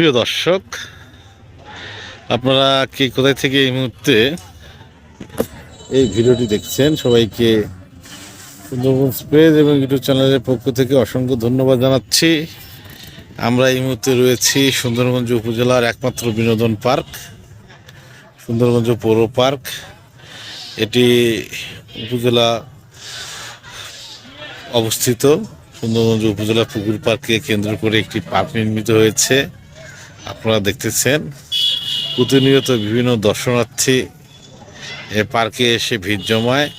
প্রিয় দর্শক, আপনারা কে কোথায় থেকে এই মুহূর্তে এই ভিডিওটি দেখছেন সবাইকে সুন্দরবন স্পেস এবং ইউটিউব চ্যানেলের পক্ষ থেকে অসংখ্য ধন্যবাদ জানাচ্ছি। আমরা এই মুহূর্তে রয়েছি সুন্দরগঞ্জ উপজেলার একমাত্র বিনোদন পার্ক, সুন্দরগঞ্জ পৌর পার্ক। এটি উপজেলা অবস্থিত। সুন্দরগঞ্জ উপজেলা পুকুর পার্ককে কেন্দ্র করে একটি পার্ক নির্মিত হয়েছে। আপনারা দেখতেছেন প্রতিনিয়ত বিভিন্ন দর্শনার্থী এ পার্কে এসে ভিড় জমায়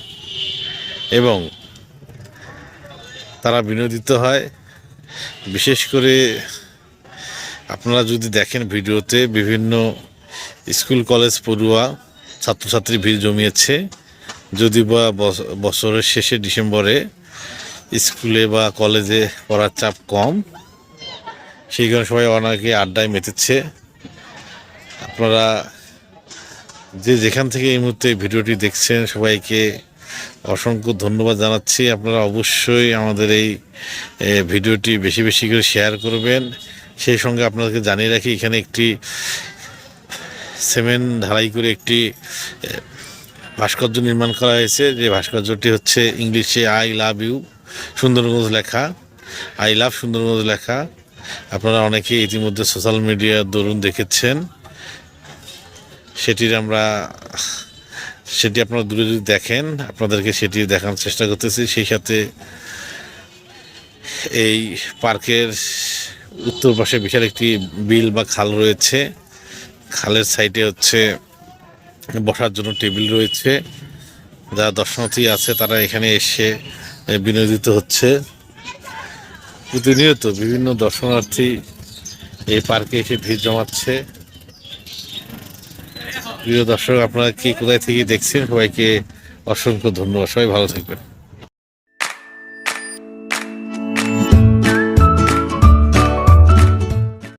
এবং তারা বিনোদিত হয়। বিশেষ করে আপনারা যদি দেখেন ভিডিওতে বিভিন্ন স্কুল, কলেজ পড়ুয়া ছাত্রছাত্রী ভিড় জমিয়েছে। যদি বা বছ- বছরের শেষে ডিসেম্বরে স্কুলে বা কলেজে পড়ার চাপ কম সেই কারণে সবাই অনেকে আড্ডায় মেতেছে। আপনারা যে যেখান থেকে এই মুহূর্তে ভিডিওটি দেখছেন, সবাইকে অসংখ্য ধন্যবাদ জানাচ্ছি। আপনারা অবশ্যই আমাদের এই ভিডিওটি বেশি বেশি করে শেয়ার করবেন। সেই সঙ্গে আপনাদেরকে জানিয়ে রাখি, এখানে একটি সিমেন্ট ঢালাই করে একটি ভাস্কর্য নির্মাণ করা হয়েছে। যে ভাস্কর্যটি হচ্ছে ইংলিশে আই লাভ ইউ সুন্দরগঞ্জ লেখা। আই লাভ সুন্দরগঞ্জ লেখা। আপনারা অনেকে ইতিমধ্যে সোশ্যাল মিডিয়ার দরুন দেখেছেন। সেটির আমরা, সেটি আপনারা দূরে যদি দেখেন, আপনাদেরকে সেটি দেখানোর চেষ্টা করতেছি। সেই সাথে এই পার্কের উত্তর পাশে বিশাল একটি বিল বা খাল রয়েছে। খালের সাইডে হচ্ছে বসার জন্য টেবিল রয়েছে। যারা দর্শনার্থী আছে, তারা এখানে এসে বিনোদিত হচ্ছে। প্রতিনিয়ত বিভিন্ন দর্শনার্থী এই পার্কে এসে ভিড় জমাচ্ছে। প্রিয় দর্শক, আপনারা কি কোথায় থেকে দেখছেন? সবাইকে অসংখ্য ধন্যবাদ। সবাই ভালো থাকবেন।